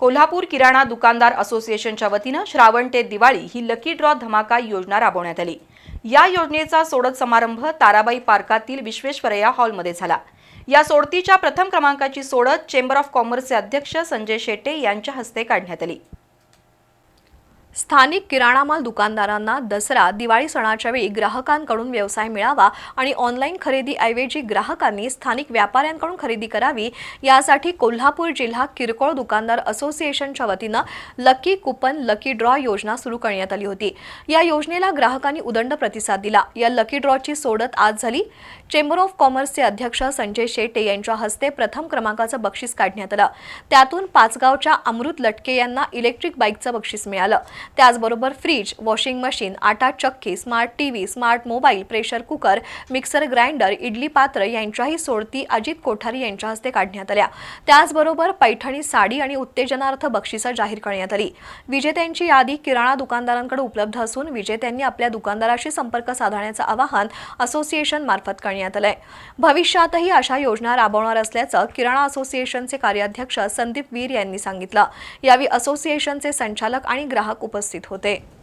कोल्हापूर किराणा दुकानदार असोसिएशनच्या वतीनं श्रावण ते दिवाळी ही लकी ड्रॉ धमाका योजना राबवण्यात आली. या योजनेचा सोडत समारंभ ताराबाई पार्कातील विश्वेश्वरया हॉलमध्ये झाला. या सोडतीच्या प्रथम क्रमांकाची सोडत चेंबर ऑफ कॉमर्सचे अध्यक्ष संजय शेट्टे यांच्या हस्ते काढण्यात आली. स्थानिक किराणा माल दुकानदारांना दसरा दिवाळी सणाच्या वेळी ग्राहकांकडून व्यवसाय मिळावा आणि ऑनलाईन खरेदीऐवजी ग्राहकांनी स्थानिक व्यापाऱ्यांकडून खरेदी करावी यासाठी कोल्हापूर जिल्हा किरकोळ दुकानदार असोसिएशनच्या वतीनं लकी कुपन लकी ड्रॉ योजना सुरू करण्यात आली होती. या योजनेला ग्राहकांनी उदंड प्रतिसाद दिला. या लकी ड्रॉची सोडत आज झाली. चेंबर ऑफ कॉमर्सचे अध्यक्ष संजय शेटे यांच्या हस्ते प्रथम क्रमांकाचं बक्षीस काढण्यात आलं. त्यातून पाचगावच्या अमृत लटके यांना इलेक्ट्रिक बाईकचं बक्षीस मिळालं. त्याचबरोबर फ्रीज वॉशिंग मशीन आटा चक्की smart TV smart mobile pressure cooker mixer grinder idli पात्र यांच्याही सोडती अजित कोठारी यांच्या हस्ते काढण्यात आल्या. त्याचबरोबर पैठणी साडी आणि उत्तेजनार्थ बक्षिसं जाहीर करण्यात आली. विजेत्यांची यादी किराणा दुकानदारांकडे उपलब्ध असून विजेत्यांनी आपल्या दुकानदाराशी संपर्क साधण्याचं आवाहन असोसिएशन मार्फत करण्यात आलंय. भविष्यातही अशा योजना राबवणार असल्याचं किराणा असोसिएशनचे कार्याध्यक्ष संदीप वीर यांनी सांगितलं. यावेळी असोसिएशनचे संचालक आणि ग्राहक उपस्थित होते.